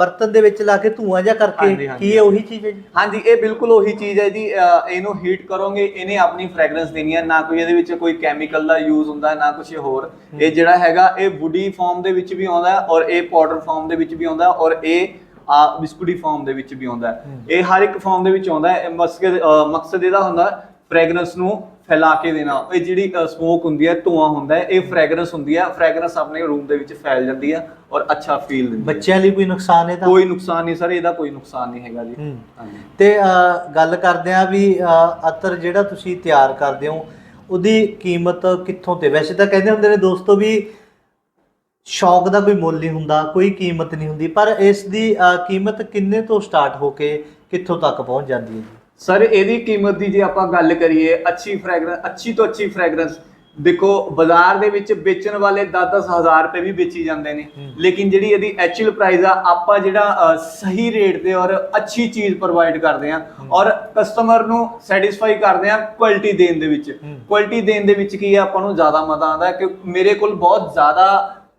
ਬਰਤਨ ਦੇ ਵਿੱਚ ਲਾ ਕੇ ਧੂਆਂ ਜਿਹਾ ਕਰਕੇ। ਕੀ ਇਹ ਉਹੀ ਚੀਜ਼ ਹੈ ਜੀ ਹਾਂਜੀ ਇਹ ਬਿਲਕੁਲ ਉਹੀ ਚੀਜ਼ ਹੈ ਜੀ ਇਹਨੂੰ ਹੀਟ ਕਰੋਗੇ ਇਹਨੇ ਆਪਣੀ ਫ੍ਰੈਗਰੈਂਸ ਦੇਣੀ ਹੈ ਨਾ ਕੋਈ ਇਹਦੇ ਵਿੱਚ ਕੋਈ ਕੈਮੀਕਲ ਦਾ ਯੂਜ਼ ਹੁੰਦਾ ਨਾ ਕੁਝ ਹੋਰ ਇਹ ਜਿਹੜਾ ਹੈਗਾ ਇਹ ਵੁਡੀ ਫਾਰਮ ਦੇ ਵਿੱਚ ਵੀ ਆਉਂਦਾ ਹੈ ਔਰ ਇਹ ਪਾਊਡਰ ਫਾਰਮ ਦੇ ਵਿੱਚ ਵੀ ਆਉਂਦਾ ਹੈ ਔਰ ਇਹ ਆ ਬਿਸਕੁਟੀ ਫਾਰਮ ਦੇ ਵਿੱਚ ਵੀ ਆਉਂਦਾ ਹੈ। ਇਹ ਹਰ ਇੱਕ ਫਾਰਮ ਦੇ ਵਿੱਚ ਆਉਂਦਾ ਹੈ। ਮਕਸਦ ਮਕਸਦ ਇਹਦਾ ਹੁੰਦਾ ਫ੍ਰੈਗਰੈਂਸ ਨੂੰ ਫੈਲਾ ਕੇ ਦੇਣਾ। ਇਹ ਜਿਹੜੀ ਸਮੋਕ ਹੁੰਦੀ ਹੈ ਧੂਆਂ ਹੁੰਦਾ ਹੈ ਇਹ ਫ੍ਰੈਗਰੈਂਸ ਹੁੰਦੀ ਹੈ। ਫ੍ਰੈਗਰੈਂਸ ਆਪਣੇ ਰੂਮ ਦੇ ਵਿੱਚ ਫੈਲ ਜਾਂਦੀ ਹੈ ਔਰ ਅੱਛਾ ਫੀਲ ਦਿੰਦੀ ਹੈ। ਬੱਚਿਆਂ ਲਈ ਕੋਈ ਨੁਕਸਾਨ ਹੈ ਤਾਂ? ਕੋਈ ਨੁਕਸਾਨ ਨਹੀਂ ਸਰ ਇਹਦਾ ਕੋਈ ਨੁਕਸਾਨ ਨਹੀਂ ਹੈਗਾ ਜੀ। ਹਾਂਜੀ। ਤੇ ਗੱਲ ਕਰਦੇ ਆ ਵੀ ਅਤਰ ਜਿਹੜਾ ਤੁਸੀਂ ਤਿਆਰ ਕਰਦੇ ਹੋ ਉਹਦੀ ਕੀਮਤ ਕਿੱਥੋਂ ਤੇ? ਵੈਸੇ ਤਾਂ ਕਹਿੰਦੇ ਹੁੰਦੇ ਨੇ ਦੋਸਤੋ ਵੀ ਸ਼ੌਕ ਦਾ ਕੋਈ ਮੁੱਲ ਨਹੀਂ ਹੁੰਦਾ ਕੋਈ ਕੀਮਤ ਨਹੀਂ ਹੁੰਦੀ ਪਰ ਇਸ ਦੀ ਕੀਮਤ ਕਿੰਨੇ ਤੋਂ ਸਟਾਰਟ ਹੋ ਕੇ ਕਿੱਥੋਂ ਤੱਕ ਪਹੁੰਚ ਜਾਂਦੀ ਹੈ ਸਰ ਇਹਦੀ ਕੀਮਤ ਦੀ ਜੇ ਆਪਾਂ ਗੱਲ ਕਰੀਏ ਅੱਛੀ ਫ੍ਰੈਗਰੈਂਸ ਅੱਛੀ ਤੋਂ ਅੱਛੀ ਫ੍ਰੈਗਰੈਂਸ ਦੇਖੋ ਬਾਜ਼ਾਰ ਦੇ ਵਿੱਚ ਵੇਚਣ ਵਾਲੇ 10-10 ਹਜ਼ਾਰ ਰੁਪਏ ਵੀ ਵੇਚੀ ਜਾਂਦੇ ਨੇ। ਲੇਕਿਨ ਜਿਹੜੀ ਇਹਦੀ ਐਕਚੁਅਲ ਪ੍ਰਾਈਸ ਆ ਆਪਾਂ ਜਿਹੜਾ ਸਹੀ ਰੇਟ ਤੇ ਔਰ ਅੱਛੀ ਚੀਜ਼ ਪ੍ਰੋਵਾਈਡ ਕਰਦੇ ਆ ਔਰ ਕਸਟਮਰ ਨੂੰ ਸੈਟੀਸਫਾਈ ਕਰਦੇ ਆ ਕੁਆਲਿਟੀ ਦੇਣ ਦੇ ਵਿੱਚ। ਕੁਆਲਿਟੀ ਦੇਣ ਦੇ ਵਿੱਚ ਕੀ ਹੈ ਆਪਾਂ ਨੂੰ ਜ਼ਿਆਦਾ ਮਜ਼ਾ ਆਉਂਦਾ ਕਿ ਮੇਰੇ ਕੋਲ ਬਹੁਤ ਜ਼ਿਆਦਾ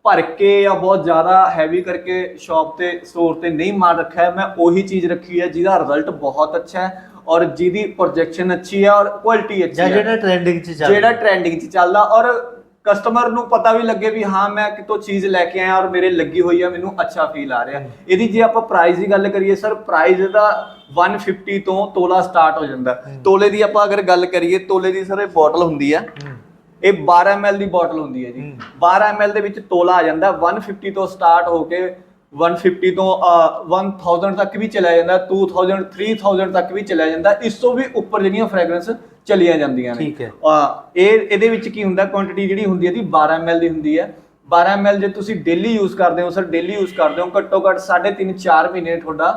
ਭਰ ਕੇ ਜਾਂ ਬਹੁਤ ਜ਼ਿਆਦਾ ਹੈਵੀ ਕਰਕੇ ਸ਼ਾਪ ਤੇ ਸਟੋਰ ਤੇ ਨਹੀਂ ਮਾਲ ਰੱਖਿਆ ਹੈ ਮੈਂ ਉਹੀ ਚੀਜ਼ ਰੱਖੀ ਹੈ ਜਿਹਦਾ ਰਿਜ਼ਲਟ ਬਹੁਤ ਅੱਛਾ ਹੈ ਔਰ ਜਿਹਦੀ ਪ੍ਰੋਜੈਕਸ਼ਨ ਅੱਛੀ ਹੈ ਔਰ ਕੁਆਲਿਟੀ ਅੱਛੀ ਜਾਂ ਹੈ। ਜਿਹੜਾ ਟ੍ਰੈਂਡਿੰਗ 'ਚ ਚੱਲ ਜਿਹੜਾ ਟ੍ਰੈਂਡਿੰਗ 'ਚ ਚੱਲਦਾ ਔਰ ਕਸਟਮਰ ਨੂੰ ਪਤਾ ਵੀ ਲੱਗੇ ਵੀ ਹਾਂ ਮੈਂ ਕਿਤੋਂ ਚੀਜ਼ ਲੈ ਕੇ ਆਇਆ ਔਰ ਮੇਰੇ ਲੱਗੀ ਹੋਈ ਆ ਮੈਨੂੰ ਅੱਛਾ ਫੀਲ ਆ ਰਿਹਾ ਇਹਦੀ ਜੇ ਆਪਾਂ ਪ੍ਰਾਈਸ ਦੀ ਗੱਲ ਕਰੀਏ ਸਰ ਪ੍ਰਾਈਸ ਦਾ 150 ਤੋਂ ਤੋਲਾ ਸਟਾਰਟ ਹੋ ਜਾਂਦਾ। ਤੋਲੇ ਦੀ ਆਪਾਂ ਅਗਰ ਗੱਲ ਕਰੀਏ ਤੋਲੇ ਦੀ ਸਰ ਇਹ ਬੋਟਲ ਹੁੰਦੀ ਆ ਹੂੰ, ਇਹ 12 ml ਦੀ ਬੋਟਲ ਹੁੰਦੀ ਹੈ ਜੀ ਹੂੰ। 12 ml ਦੇ ਵਿੱਚ ਤੋਲਾ ਆ ਜਾਂਦਾ 150 ਤੋਂ ਸਟਾਰਟ ਹੋ ਕੇ 150 ਤੋਂ ਅਹ, 1000 ਤੱਕ ਵੀ ਚਲਾ ਜਾਂਦਾ 2000 3000 ਤੱਕ ਵੀ ਚਲਾ ਜਾਂਦਾ ਇਸ ਤੋਂ ਵੀ ਉੱਪਰ ਜਿਹੜੀਆਂ ਫ੍ਰੈਗਰੈਂਸ ਚਲੀਆਂ ਜਾਂਦੀਆਂ ਨੇ ਠੀਕ ਹੈ। ਇਹ ਇਹਦੇ ਵਿੱਚ ਕੀ ਹੁੰਦਾ ਕੁਆਂਟੀਟੀ ਜਿਹੜੀ ਹੁੰਦੀ ਹੈ ਦੀ 12 ml ਦੀ ਹੁੰਦੀ ਹੈ 12 ml ਜੇ ਤੁਸੀਂ ਡੇਲੀ ਯੂਜ਼ ਕਰਦੇ ਹੋ ਸਰ ਡੇਲੀ ਯੂਜ਼ ਕਰਦੇ ਹੋ ਘੱਟੋ ਘੱਟ 3.5 4 ਮਹੀਨੇ ਤੁਹਾਡਾ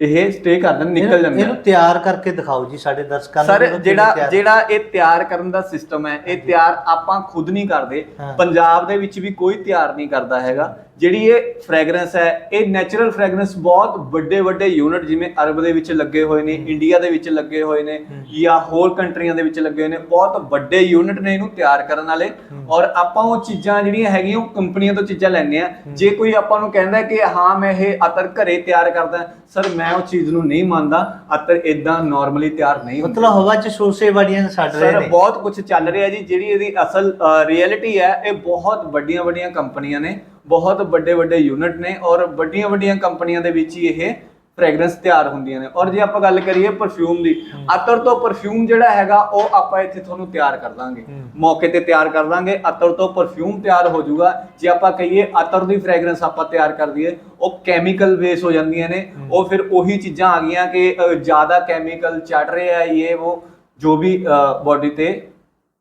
ਇਹ ਸਟੇ ਕਰਦੇ ਨੇ ਨਿਕਲ ਜਾਂਦੇ ਇਹਨੂੰ ਤਿਆਰ ਕਰਕੇ ਦਿਖਾਓ ਜੀ ਸਾਡੇ ਦਰਸ਼ਕਾਂ ਸਰ ਇਹਨੂੰ ਕਿਵੇਂ ਜਿਹੜਾ ਤਿਆਰ- ਜਿਹੜਾ ਇਹ ਤਿਆਰ ਕਰਨ ਦਾ ਸਿਸਟਮ ਹੈ ਇਹ ਤਿਆਰ ਆਪਾਂ ਖੁਦ ਨਹੀਂ ਕਰਦੇ। ਹਾਂ। ਪੰਜਾਬ ਦੇ ਵਿੱਚ ਵੀ ਕੋਈ ਤਿਆਰ ਨਹੀਂ ਕਰਦਾ ਹੈਗਾ। ਜਿਹੜੀ ਇਹ ਫ੍ਰੈਗਰੈਂਸ ਹੈ ਇਹ ਨੈਚੁਰਲ ਫ੍ਰੈਗਰੈਂਸ ਬਹੁਤ ਵੱਡੇ ਵੱਡੇ ਯੂਨਿਟ ਜਿਵੇਂ ਅਰਬ ਦੇ ਵਿੱਚ ਲੱਗੇ ਹੋਏ ਨੇ ਇੰਡੀਆ ਦੇ ਵਿੱਚ ਲੱਗੇ ਹੋਏ ਨੇ ਜਾਂ ਹੋਰ ਕੰਟਰੀਆਂ ਦੇ ਵਿੱਚ ਲੱਗੇ ਹੋਏ ਨੇ ਬਹੁਤ ਵੱਡੇ ਯੂਨਿਟ ਨੇ ਇਹਨੂੰ ਤਿਆਰ ਕਰਨ ਵਾਲੇ। ਔਰ ਆਪਾਂ ਉਹ ਚੀਜ਼ਾਂ ਜਿਹੜੀਆਂ ਹੈਗੀਆਂ ਉਹ ਕੰਪਨੀਆਂ ਤੋਂ ਚੀਜ਼ਾਂ ਲੈਂਦੇ ਆ ਜੇ ਕੋਈ ਆਪਾਂ ਨੂੰ ਕਹਿੰਦਾ ਕਿ ਹਾਂ ਮੈਂ ਇਹ ਅਤਰ ਘਰੇ ਤਿਆਰ ਕਰਦਾ ਸਰ ਮੈਂ ਉਹ ਚੀਜ਼ ਨੂੰ ਨਹੀਂ ਮੰਨਦਾ ਅਤਰ ਇਦਾਂ ਨਾਰਮਲੀ ਤਿਆਰ ਨਹੀਂ ਹੁੰਦਾ। ਮਤਲਬ ਹਵਾ 'ਚ ਸ਼ੋਸ਼ੇ ਬੜੀਆਂ ਛੱਡ ਰਹੇ ਸਰ ਨੇ। ਬਹੁਤ ਕੁਝ ਚੱਲ ਰਿਹਾ ਜੀ ਜਿਹੜੀ ਇਹਦੀ ਅਸਲ ਰਿਐਲਿਟੀ ਹੈ ਇਹ ਬਹੁਤ ਵੱਡੀਆਂ ਵੱਡੀਆਂ ਕੰਪਨੀਆਂ ਨੇ। ਬਹੁਤ ਵੱਡੇ ਵੱਡੇ ਯੂਨਿਟ ਨੇ ਔਰ ਵੱਡੀਆਂ ਵੱਡੀਆਂ ਕੰਪਨੀਆਂ ਦੇ ਵਿੱਚ ਹੀ ਇਹ ਫ੍ਰੈਗਰੈਂਸ ਤਿਆਰ ਹੁੰਦੀਆਂ ਨੇ। ਔਰ ਜੇ ਆਪਾਂ ਗੱਲ ਕਰੀਏ ਪਰਫਿਊਮ ਦੀ ਅਤਰ ਤੋਂ ਪਰਫਿਊਮ ਜਿਹੜਾ ਹੈਗਾ ਉਹ ਆਪਾਂ ਇੱਥੇ ਤੁਹਾਨੂੰ ਤਿਆਰ ਕਰ ਦਾਂਗੇ। ਮੌਕੇ ਤੇ ਤਿਆਰ ਕਰ ਦਾਂਗੇ ਅਤਰ ਤੋਂ ਪਰਫਿਊਮ ਤਿਆਰ ਹੋ ਜਾਊਗਾ। ਜੇ ਆਪਾਂ ਕਹੀਏ ਅਤਰ ਦੀ ਫ੍ਰੈਗਰੈਂਸ ਆਪਾਂ ਤਿਆਰ ਕਰ ਦਈਏ ਉਹ ਕੈਮੀਕਲ ਬੇਸ ਹੋ ਜਾਂਦੀਆਂ ਨੇ। ਉਹ ਫਿਰ ਉਹੀ ਚੀਜ਼ਾਂ ਆ ਗਈਆਂ ਕਿ ਜ਼ਿਆਦਾ ਕੈਮੀਕਲ ਚੜ ਰਿਹਾ ਹੈ ਇਹ ਉਹ ਜੋ ਵੀ ਬਾਡੀ ਤੇ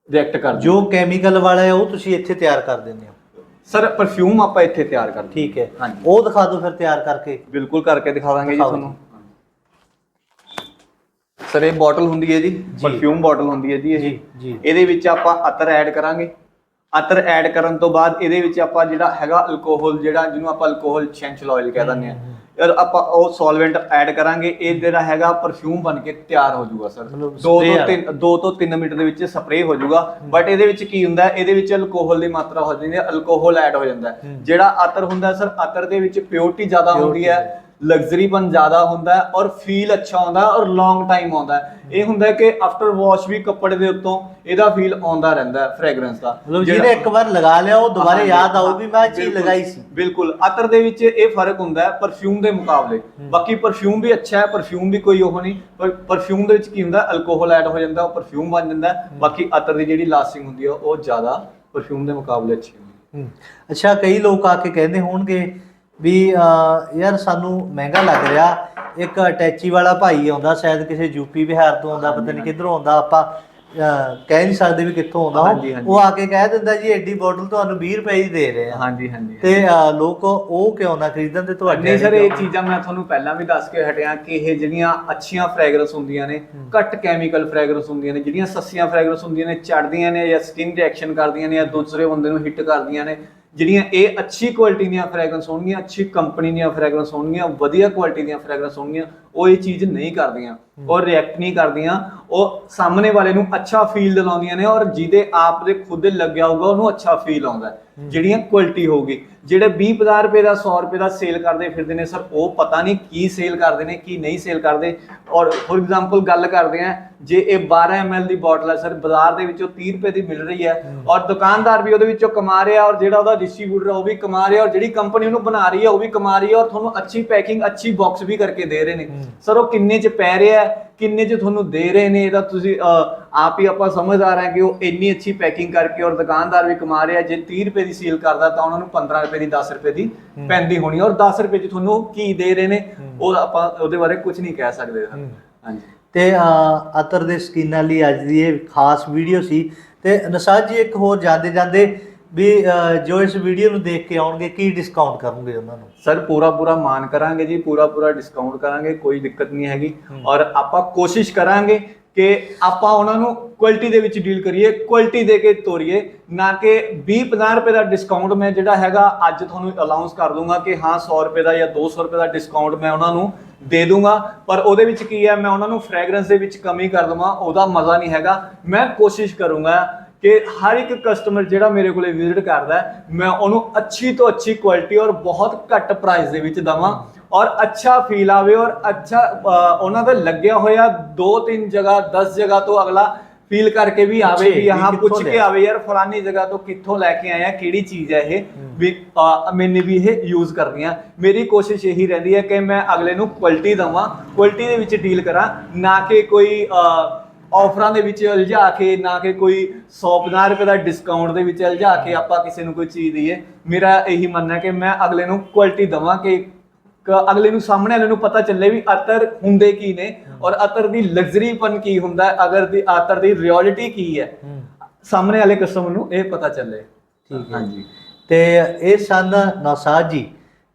ਰਿਐਕਟ ਕਰ ਜੋ ਕੈਮੀਕਲ ਵਾਲਾ ਹੈ ਉਹ ਤੁਸੀਂ ਇੱਥੇ ਤਿਆਰ ਕਰ ਦਿੰਦੇ ਹੋ। ਸਰ ਪਰਫਿਊਮ ਆਪਾਂ ਇੱਥੇ ਤਿਆਰ ਕਰਦੇ ਠੀਕ ਹੈ। ਹਾਂਜੀ। ਉਹ ਦਿਖਾ ਦਿਓ ਫਿਰ ਤਿਆਰ ਕਰਕੇ। ਬਿਲਕੁਲ ਕਰਕੇ ਦਿਖਾਵਾਂਗੇ ਜੀ ਦਿਖਾਓ ਤੁਹਾਨੂੰ। ਸਰ ਇਹ ਬੋਟਲ ਹੁੰਦੀ ਹੈ ਜੀ। ਜੀ। ਪਰਫਿਊਮ ਬੋਟਲ ਹੁੰਦੀ ਹੈ ਜੀ ਇਹ। ਜੀ ਜੀ। ਇਹਦੇ ਵਿੱਚ ਆਪਾਂ ਅਤਰ ਐਡ ਕਰਾਂਗੇ। ਅਤਰ ਐਡ ਕਰਨ ਤੋਂ ਬਾਅਦ ਇਹਦੇ ਵਿੱਚ ਆਪਾਂ ਜਿਹੜਾ ਹੈਗਾ ਅਲਕੋਹਲ ਜਿਹੜਾ ਜਿਹਨੂੰ ਆਪਾਂ ਅਲਕੋਹਲ ਸੈਂਚਲ ਆਇਲ ਕਹਿ ਦਿੰਦੇ ਆ ਯਾਰ ਆਪਾਂ ਉਹ ਸੋਲਵੈਂਟ ਐਡ ਕਰਾਂਗੇ ਇਹ ਜਿਹੜਾ ਹੈਗਾ ਪਰਫਿਊਮ ਬਣ ਕੇ ਤਿਆਰ ਹੋ ਜਾਊਗਾ ਸਰ ਮਤਲਬ 2 spray ਤੋਂ ਆ। 3 2 ਤੋਂ 3 ਮਿੰਟ ਦੇ ਵਿੱਚ ਸਪਰੇਅ ਹੋ ਜਾਊਗਾ। ਬਟ ਇਹਦੇ ਵਿੱਚ ਕੀ ਹੁੰਦਾ? ਇਹਦੇ ਵਿੱਚ ਅਲਕੋਹਲ ਦੀ ਮਾਤਰਾ ਹੋ ਜਾਂਦੀ ਹੈ ਅਲਕੋਹਲ ਐਡ ਹੋ ਜਾਂਦਾ। ਜਿਹੜਾ ਅਤਰ ਹੁੰਦਾ ਸਰ ਅਤਰ ਦੇ ਵਿੱਚ ਪਿਓਰਿਟੀ ਜ਼ਿਆਦਾ ਹੁੰਦੀ ਹੈ। ਲਗਜ਼ਰੀਪਨ ਜ਼ਿਆਦਾ ਹੁੰਦਾ ਹੈ ਔਰ ਫੀਲ ਅੱਛਾ ਆਉਂਦਾ ਹੈ ਔਰ ਲੌਂਗ ਟਾਈਮ ਆਉਂਦਾ ਹੈ। ਇਹ ਹੁੰਦਾ ਹੈ ਕਿ ਆਫਟਰ ਵਾਸ਼ ਵੀ ਕੱਪੜੇ ਦੇ ਉੱਤੋਂ ਇਹਦਾ ਫੀਲ ਆਉਂਦਾ ਰਹਿੰਦਾ ਹੈ ਫ੍ਰੈਗਰੈਂਸ ਦਾ। ਮਤਲਬ ਜਿਹੜਾ- ਜਿਹਨੇ ਇੱਕ ਵਾਰ ਲਗਾ ਲਿਆ ਉਹ ਦੁਬਾਰਾ ਯਾਦ ਆਊ ਵੀ ਮੈਂ ਚੀਜ਼ ਬਿਲਕੁਲ, ਲਗਾਈ ਸੀ। ਬਿਲਕੁਲ। ਅਤਰ ਦੇ ਵਿੱਚ ਇਹ ਫ਼ਰਕ ਹੁੰਦਾ ਹੈ ਪਰਫਿਊਮ ਦੇ ਮੁਕਾਬਲੇ। ਬਾਕੀ ਪਰਫਿਊਮ ਵੀ ਅੱਛਾ ਹੈ ਪਰਫਿਊਮ ਵੀ ਕੋਈ ਉਹ ਨਹੀਂ। ਪਰ ਪਰਫਿਊਮ ਦੇ ਵਿੱਚ ਕੀ ਹੁੰਦਾ ਅਲਕੋਹਲ ਐਡ ਹੋ ਜਾਂਦਾ ਉਹ ਪਰਫਿਊਮ ਬਣ ਜਾਂਦਾ ਹੈ। ਬਾਕੀ ਅਤਰ ਦੀ ਜਿਹੜੀ ਲਾਸਟਿੰਗ ਹੁੰਦੀ ਹੈ ਉਹ ਜ਼ਿਆਦਾ ਪਰਫਿਊਮ ਦੇ ਮੁਕਾਬਲੇ ਅੱਛੀ ਹੁੰਦੀ ਹੈ। ਹੂੰ। ਅੱਛਾ ਕਈ ਲੋਕ ਆ ਕੇ ਕਹਿੰਦੇ ਹੋਣਗੇ ਵੀ ਅਹ, ਯਾਰ ਸਾਨੂੰ ਮਹਿੰਗਾ ਲੱਗ ਰਿਹਾ ਇੱਕ ਅਟੈਚੀ ਵਾਲਾ ਭਾਈ ਆਉਂਦਾ ਸ਼ਾਇਦ ਕਿਸੇ ਯੂਪੀ ਬਿਹਾਰ ਤੋਂ ਆਉਂਦਾ ਪਤਾ ਨਹੀਂ ਕਿੱਧਰੋਂ ਆਉਂਦਾ ਆਪਾਂ ਅਹ, ਕਹਿ ਨਹੀਂ ਸਕਦੇ ਵੀ ਕਿੱਥੋਂ ਆਉਂਦਾ ਹਾਂਜੀ, ਉਹ। ਹਾਂਜੀ। ਉਹ ਆ ਕੇ ਕਹਿ ਦਿੰਦਾ ਜੀ ਐਡੀ ਬੋਟਲ ਤੁਹਾਨੂੰ 20 ਰੁਪਏ ਦੀ ਦੇ ਰਹੇ ਆ ਹਾਂਜੀ ਹਾਂਜੀ ਤੇ ਅਹ, ਲੋਕ ਉਹ ਕਿਉਂ ਨਾ ਖਰੀਦਣ ਤੇ ਤੁਹਾਡੇ ਨਹੀਂ ਸਰ ਵਾਲੀ ਇਹ ਕਿਉਂ? ਚੀਜ਼ਾਂ ਮੈਂ ਤੁਹਾਨੂੰ ਪਹਿਲਾਂ ਵੀ ਦੱਸ ਕੇ ਹਟਿਆ ਕਿ ਇਹ ਜਿਹੜੀਆਂ ਅੱਛੀਆਂ ਫ੍ਰੈਗਰੈਂਸ ਹੁੰਦੀਆਂ ਨੇ ਘੱਟ ਕੈਮੀਕਲ ਫ੍ਰੈਗਰੈਂਸ ਹੁੰਦੀਆਂ ਨੇ ਜਿਹੜੀਆਂ ਸੱਸੀਆਂ ਫ੍ਰੈਗਰੈਂਸ ਹੁੰਦੀਆਂ ਨੇ ਚੜਦੀਆਂ ਨੇ ਜਾਂ ਸਕਿਨ ਰਿਐਕਸ਼ਨ ਕਰਦੀਆਂ ਨੇ ਜਾਂ ਦੂਸਰੇ ਬੰਦੇ ਨੂੰ ਹਿੱਟ ਕਰਦੀਆਂ ਨੇ ਜਿਹੜੀਆਂ ਇਹ ਅੱਛੀ ਕੁਆਲਿਟੀ ਦੀਆਂ ਫ੍ਰੈਗਰੈਂਸ ਹੋਣਗੀਆਂ, ਅੱਛੀ ਕੰਪਨੀ ਦੀਆਂ ਫ੍ਰੈਗਰੈਂਸ ਹੋਣਗੀਆਂ, ਵਧੀਆ ਕੁਆਲਿਟੀ ਦੀਆਂ ਫ੍ਰੈਗਰੈਂਸ ਹੋਣਗੀਆਂ ਉਹ ਇਹ ਚੀਜ਼ ਨਹੀਂ ਕਰਦੀਆਂ ਉਹ ਰਿਐਕਟ ਨਹੀਂ ਕਰਦੀਆਂ ਉਹ ਸਾਹਮਣੇ ਵਾਲੇ ਨੂੰ ਅੱਛਾ ਫੀਲ ਦਿਲਾਉਂਦੀਆਂ ਨੇ ਔਰ ਜਿਹਦੇ ਆਪ ਦੇ ਖੁਦ ਲੱਗਿਆ ਹੋਊਗਾ ਉਹਨੂੰ ਅੱਛਾ ਫੀਲ ਆਉਂਦਾ। ਜਿਹੜੀਆਂ ਕੁਆਲਿਟੀ ਹੋਊਗੀ ਜਿਹੜੇ 20 50 ਰੁਪਏ ਦਾ 100 ਰੁਪਏ ਦਾ ਸੇਲ ਕਰਦੇ ਫਿਰਦੇ ਨੇ ਸਰ ਉਹ ਪਤਾ ਨਹੀਂ ਕੀ ਸੇਲ ਕਰਦੇ ਨੇ ਕੀ ਨਹੀਂ ਸੇਲ ਕਰਦੇ। ਔਰ ਫੋਰ ਐਗਜ਼ਾਮਪਲ ਗੱਲ ਕਰਦੇ ਆ ਜੇ ਇਹ 12 ml ਦੀ ਬੋਟਲ ਹੈ ਸਰ ਬਾਜ਼ਾਰ ਦੇ ਵਿੱਚੋਂ 30 ਰੁਪਏ ਦੀ ਮਿਲ ਰਹੀ ਹੈ ਔਰ ਦੁਕਾਨਦਾਰ ਵੀ ਉਹਦੇ ਵਿੱਚੋਂ ਕਮਾ ਰਿਹਾ ਔਰ ਜਿਹੜਾ ਉਹਦਾ ਡਿਸਟ੍ਰੀਬਿਊਟਰ ਉਹ ਵੀ ਕਮਾ ਰਿਹਾ ਔਰ ਜਿਹੜੀ ਕੰਪਨੀ ਉਹਨੂੰ ਬਣਾ ਰਹੀ ਹੈ ਉਹ ਵੀ ਕਮਾ ਰਹੀ ਹੈ ਔਰ ਤੁਹਾਨੂੰ ਅੱਛੀ ਪੈਕਿੰਗ ਅੱਛੀ ਬਾਕਸ ਵੀ ਕਰਕੇ ਦੇ ਰਹੇ ਨੇ। ਸਰ ਉਹ ਕਿੰਨੇ ਚ ਪੈ ਰਿਹਾ ਹੈ? ਕਿੰਨੇ ਚ ਤੁਹਾਨੂੰ ਦੇ ਰਹੇ ਨੇ? ਇਹਦਾ ਤੁਸੀਂ ਆਪ ਹੀ ਆਪਾਂ ਸਮਝਦਾਰ ਹੈ ਕਿ ਉਹ ਇੰਨੀ ਅੱਛੀ ਪੈਕਿੰਗ ਕਰਕੇ ਔਰ ਦੁਕਾਨਦਾਰ ਵੀ ਕਮਾ ਰਿਹਾ ਜੇ 30 ਰੁਪਏ ਦੀ ਸੇਲ ਕਰਦਾ ਤਾਂ ਉਹਨਾਂ ਨੂੰ 15 ਰੁਪਏ ਦੀ 10 ਰੁਪਏ ਦੀ ਪੈਂਦੀ ਹੋਣੀ ਔਰ 10 ਰੁਪਏ ਚ ਤੁਹਾਨੂੰ ਕੀ ਦੇ ਰਹੇ ਨੇ? ਉਹ ਆਪਾਂ ਉਹਦੇ ਬਾਰੇ ਕੁਝ ਨਹੀਂ ਕਹਿ ਸਕਦੇ। ਹਾਂਜੀ। ਤੇ ਅਤਰ ਦੇ ਸਕੀਨਾਂ ਲਈ ਅੱਜ ਦੀ ਇਹ ਖਾਸ ਵੀਡੀਓ ਸੀ। ਤੇ ਨਸਾਜ ਜੀ ਇੱਕ ਹੋਰ ਜਾਂਦੇ ਜਾਂਦੇ ਵੀ ਅਹ, ਜੋ ਇਸ ਵੀਡੀਓ ਨੂੰ ਦੇਖ ਕੇ ਆਉਣਗੇ ਕੀ ਡਿਸਕਾਊਂਟ ਕਰੋਗੇ ਉਹਨਾਂ ਨੂੰ? ਸਰ ਪੂਰਾ ਪੂਰਾ ਮਾਨ ਕਰਾਂਗੇ ਜੀ ਪੂਰਾ ਪੂਰਾ ਡਿਸਕਾਊਂਟ ਕਰਾਂਗੇ ਕੋਈ ਦਿੱਕਤ ਨਹੀਂ ਹੈਗੀ। ਔਰ ਆਪਾਂ ਕੋਸ਼ਿਸ਼ ਕਰਾਂਗੇ ਕਿ ਆਪਾਂ ਉਹਨਾਂ ਨੂੰ ਕੁਆਲਿਟੀ ਦੇ ਵਿੱਚ ਡੀਲ ਕਰੀਏ ਕੁਆਲਿਟੀ ਦੇ ਕੇ ਤੋਰੀਏ ਨਾ ਕਿ 20 50 ਰੁਪਏ ਦਾ ਡਿਸਕਾਊਂਟ ਮੈਂ ਜਿਹੜਾ ਹੈਗਾ ਅੱਜ ਤੁਹਾਨੂੰ ਅਲਾਉਂਸ ਕਰ ਦੂੰਗਾ ਕਿ ਹਾਂ 100 ਰੁਪਏ ਦਾ ਜਾਂ 200 ਰੁਪਏ ਦਾ ਡਿਸਕਾਊਂਟ ਮੈਂ ਉਹਨਾਂ ਨੂੰ ਦੇ ਦੂੰਗਾ। ਪਰ ਉਹਦੇ ਵਿੱਚ ਕੀ ਹੈ ਮੈਂ ਉਹਨਾਂ ਨੂੰ ਫ੍ਰੈਗਰੈਂਸ ਦੇ ਵਿੱਚ ਕਮੀ ਕਰ ਦਵਾਂ ਉਹਦਾ ਮਜ਼ਾ ਨਹੀਂ ਹੈਗਾ। ਮੈਂ ਕੋਸ਼ਿਸ਼ ਕਰੂੰਗਾ ਕਿ ਹਰ ਇੱਕ ਕਸਟਮਰ ਜਿਹੜਾ ਮੇਰੇ ਕੋਲੇ ਵਿਜ਼ਿਟ ਕਰਦਾ ਹੈ, ਮੈਂ ਉਹਨੂੰ ਅੱਛੀ ਤੋਂ ਅੱਛੀ ਕੁਆਲਿਟੀ ਔਰ ਬਹੁਤ ਘੱਟ ਪ੍ਰਾਈਸ ਦੇ ਵਿੱਚ ਦਵਾਂ ਔਰ ਅੱਛਾ ਫੀਲ ਆਵੇ ਔਰ ਅੱਛਾ ਉਹਨਾਂ ਦਾ ਲੱਗਿਆ ਹੋਇਆ ਦੋ ਤਿੰਨ ਜਗ੍ਹਾ 10 ਜਗ੍ਹਾ ਤੋਂ ਅਗਲਾ ਫੀਲ ਕਰਕੇ ਵੀ ਆਵੇ ਵੀ ਹਾਂ ਪੁੱਛ ਕੇ। ਆਵੇ ਯਾਰ ਫਲਾਨੀ ਜਗ੍ਹਾ ਤੋਂ ਕਿੱਥੋਂ ਲੈ ਕੇ ਆਇਆ ਕਿਹੜੀ ਚੀਜ਼ ਹੈ ਇਹ? ਵੀ ਮੈਨੇ ਵੀ ਇਹ ਯੂਜ਼ ਕਰਨੀ ਆ। ਮੇਰੀ ਕੋਸ਼ਿਸ਼ ਇਹੀ ਰਹਿੰਦੀ ਹੈ ਕਿ ਮੈਂ ਅਗਲੇ ਨੂੰ ਕੁਆਲਿਟੀ ਦਵਾਂ ਕੁਆਲਿਟੀ ਦੇ ਵਿੱਚ ਡੀਲ ਕਰਾਂ ਨਾ ਕਿ ਕੋਈ ਆਫਰਾਂ ਦੇ ਵਿੱਚ ਉਲਝਾ ਕੇ ਨਾ ਕਿ ਕੋਈ 150 ਰੁਪਏ ਦਾ ਡਿਸਕਾਊਂਟ ਦੇ ਵਿੱਚ ਉਲਝਾ ਕੇ ਆਪਾਂ ਕਿਸੇ ਨੂੰ ਕੋਈ ਚੀਜ਼ ਦਈਏ। ਮੇਰਾ ਇਹੀ ਮੰਨਣਾ ਕਿ ਮੈਂ ਅਗਲੇ ਨੂੰ ਕੁਆਲਿਟੀ ਦਵਾਂ ਕਿ ਅਗਲੇ ਨੂੰ ਸਾਹਮਣੇ ਵਾਲੇ ਨੂੰ ਪਤਾ ਚੱਲੇ ਵੀ ਅਤਰ ਹੁੰਦੇ ਕੀ ਨੇ ਔਰ ਅਤਰ ਦੀ ਲਗਜ਼ਰੀਪਨ ਕੀ ਹੁੰਦਾ ਹੈ ਅਗਰ ਦੀ ਅਤਰ ਦੀ ਰਿਐਲਿਟੀ ਕੀ ਹੈ। ਸਾਹਮਣੇ ਵਾਲੇ ਕਸਟਮਰ ਨੂੰ ਇਹ ਪਤਾ ਚੱਲੇ। ਠੀਕ ਹੈ। ਹਾਂਜੀ। ਤੇ ਇਹ ਸਨ ਨੌਸਾਦ ਜੀ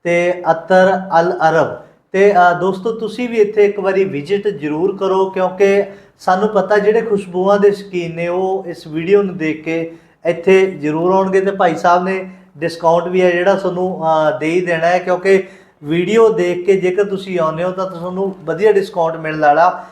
ਤੇ ਅਤਰ ਅਲ ਅਰਬ। ਤੇ ਦੋਸਤੋ, ਤੁਸੀਂ ਵੀ ਇੱਥੇ ਇੱਕ ਵਾਰੀ ਵਿਜ਼ਿਟ ਜ਼ਰੂਰ ਕਰੋ, ਕਿਉਂਕਿ ਸਾਨੂੰ ਪਤਾ ਜਿਹੜੇ ਖੁਸ਼ਬੂਆਂ ਦੇ ਸ਼ੌਕੀਨ ਨੇ, ਉਹ ਇਸ ਵੀਡੀਓ ਨੂੰ ਦੇਖ ਕੇ ਇੱਥੇ ਜ਼ਰੂਰ ਆਉਣਗੇ ਤੇ ਭਾਈ ਸਾਹਿਬ ਨੇ ਡਿਸਕਾਊਂਟ ਵੀ ਹੈ ਜਿਹੜਾ ਤੁਹਾਨੂੰ ਦੇ ਹੀ ਦੇਣਾ ਹੈ, ਕਿਉਂਕਿ ਵੀਡੀਓ ਦੇਖ ਕੇ ਜੇਕਰ ਤੁਸੀਂ ਆਉਂਦੇ ਹੋ ਤਾਂ ਤੁਹਾਨੂੰ ਵਧੀਆ ਡਿਸਕਾਊਂਟ ਮਿਲਣ ਵਾਲਾ।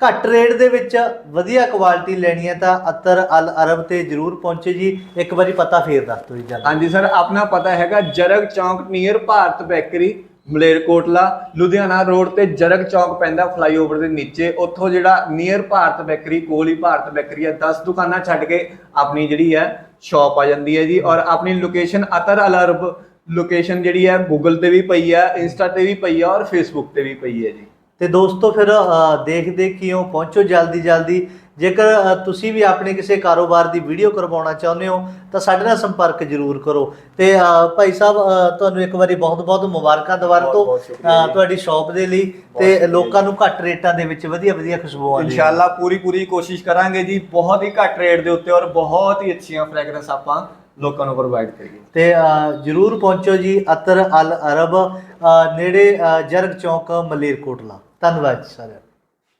ਘੱਟ ਰੇਟ ਦੇ ਵਿੱਚ ਵਧੀਆ ਕੁਆਲਿਟੀ ਲੈਣੀ ਹੈ ਤਾਂ ਅਤਰ ਅਲ ਅਰਬ ਤੇ ਜ਼ਰੂਰ ਪਹੁੰਚੇ ਜੀ। ਇੱਕ ਵਾਰੀ ਪਤਾ ਫੇਰ ਦੱਸ ਦਿਓ ਜੀ ਜਰਾ ਹਾਂਜੀ ਸਰ, ਆਪਣਾ ਪਤਾ ਹੈਗਾ ਜਰਗ ਚੌਂਕ near Bharat bakery Malerkotla Ludhiana road ਤੇ ਜਰਗ ਚੌਂਕ ਪੈਂਦਾ ਫਲਾਈਓਵਰ ਦੇ ਨੀਚੇ। ਉੱਥੋਂ ਜਿਹੜਾ ਨੀਅਰ ਭਾਰਤ ਬੈਕਰੀ ਕੋਲ ਹੀ ਭਾਰਤ ਬੈਕਰੀ ਹੈ 10 ਦੁਕਾਨਾਂ ਛੱਡ ਕੇ ਆਪਣੀ ਜਿਹੜੀ ਹੈ ਸ਼ਾਪ ਆ ਜਾਂਦੀ ਹੈ ਜੀ। ਔਰ ਆਪਣੀ ਲੋਕੇਸ਼ਨ ਅਤਰ ਅਲਰਬ ਲੋਕੇਸ਼ਨ ਜਿਹੜੀ ਹੈ ਗੂਗਲ ਤੇ ਵੀ ਪਈ ਹੈ ਇੰਸਟਾ ਤੇ ਵੀ ਪਈ ਹੈ ਔਰ ਫੇਸਬੁੱਕ ਤੇ ਵੀ ਪਈ ਹੈ ਜੀ। ਤੇ ਦੋਸਤੋ ਫਿਰ ਅ, ਦੇਖਦੇ ਕਿਉਂ? ਪਹੁੰਚੋ ਜਲਦੀ ਜਲਦੀ ਜੇਕਰ ਤੁਸੀਂ ਵੀ ਆਪਣੇ ਕਿਸੇ ਕਾਰੋਬਾਰ ਦੀ ਵੀਡੀਓ ਕਰਵਾਉਣਾ ਚਾਹੁੰਦੇ ਹੋ ਤਾਂ ਸਾਡੇ ਨਾਲ ਸੰਪਰਕ ਜ਼ਰੂਰ ਕਰੋ। ਤੇ ਭਾਈ ਸਾਹਿਬ ਤੁਹਾਨੂੰ ਇੱਕ ਵਾਰੀ ਬਹੁਤ ਬਹੁਤ ਮੁਬਾਰਕਾਂ ਦੁਬਾਰਾ ਤੋਂ ਬਹੁਤ-ਬਹੁਤ। ਤੁਹਾਡੀ ਸ਼ਾਪ ਦੇ ਲਈ ਤੇ ਲੋਕਾਂ ਨੂੰ ਘੱਟ ਰੇਟਾਂ ਦੇ ਵਿੱਚ ਵਧੀਆ ਵਧੀਆ ਖੁਸ਼ਬੂਆਂ ਦੇ ਇਨਸ਼ਾਅੱਲਾ ਪੂਰੀ ਪੂਰੀ ਕੋਸ਼ਿਸ਼ ਕਰਾਂਗੇ ਜੀ ਬਹੁਤ ਹੀ ਘੱਟ ਰੇਟ ਦੇ ਉੱਤੇ ਔਰ ਬਹੁਤ ਹੀ ਅੱਛੀਆਂ ਫ੍ਰੈਗਰੈਂਸ ਆਪਾਂ ਲੋਕਾਂ ਨੂੰ ਪ੍ਰੋਵਾਈਡ ਕਰੀਏ। ਤੇ ਜਰੂਰ ਪਹੁੰਚੋ ਜੀ ਅਤਰ ਅਲ ਅਰਬ ਨੇੜੇ ਜਰਗ ਚੌਕ ਮਲੇਰਕੋਟਲਾ। ਧੰਨਵਾਦ ਸਾਰਿਆਂ